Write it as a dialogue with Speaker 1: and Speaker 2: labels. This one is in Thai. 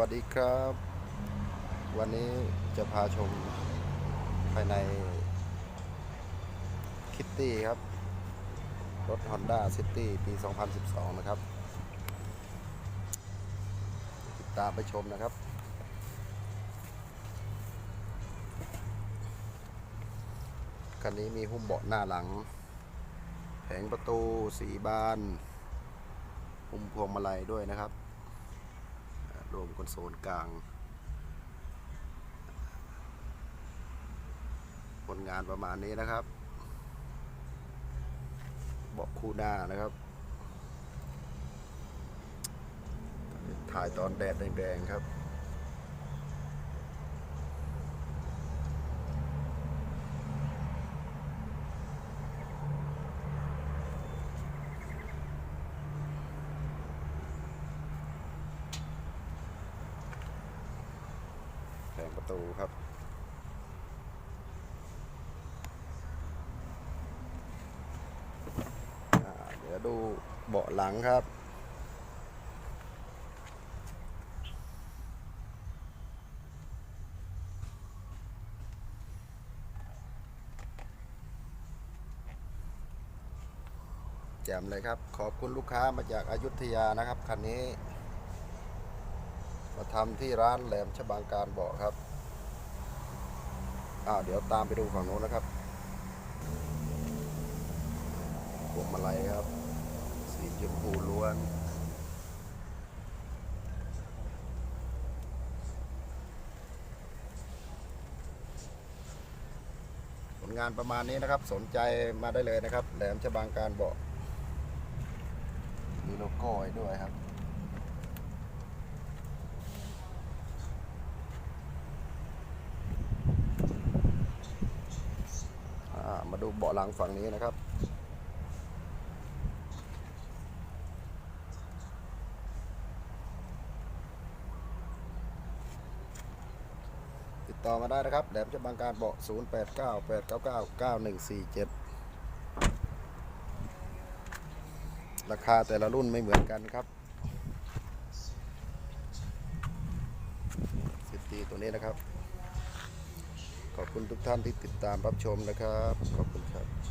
Speaker 1: วัสดีครับ วันนี้จะพาชมภายในคิตตี้ครับ รถ Honda City ปี 2012 นะครับ ติดตามไปชมนะครับ คันนี้มีหุ้มเบาะหน้าหลัง แผงประตูสีบาน หุ้มพวงมาลัยด้วยนะครับ รวมคอนโซลกลาง ผลงานประมาณนี้นะครับ เบาะคู่หน้านะครับ ถ่ายตอนแดดแดงๆครับ งประตูครับเดี๋ยวดูเบาะหลังครับแจ่มเลยครับ ขอบคุณลูกค้ามาจากอายุทยานะครับ คันนี้ ทำที่ร้านแหลมฉบังการเบาะครับอ่าเดี๋ยวตามไปดูฝั่งโน้นนะครับพวงมาลัยครับ สีชมพูล้วนผลงานประมาณนี้นะครับ สนใจมาได้เลยนะครับ แหลมฉบังการเบาะมีโลโก้ด้วยครับ อ่ามา ดูเบาะหลังฝั่งนี้นะครับติดต่อมาได้นะครับแหลมจะบางการเบาะ 0 8 9 8 9 9 9 1 4 7 ราคาแต่ละรุ่นไม่เหมือนกันครับสิตีตัวนี้นะครับ ขอบคุณทุกท่านที่ติดตามรับชมนะครับ ขอบคุณครับ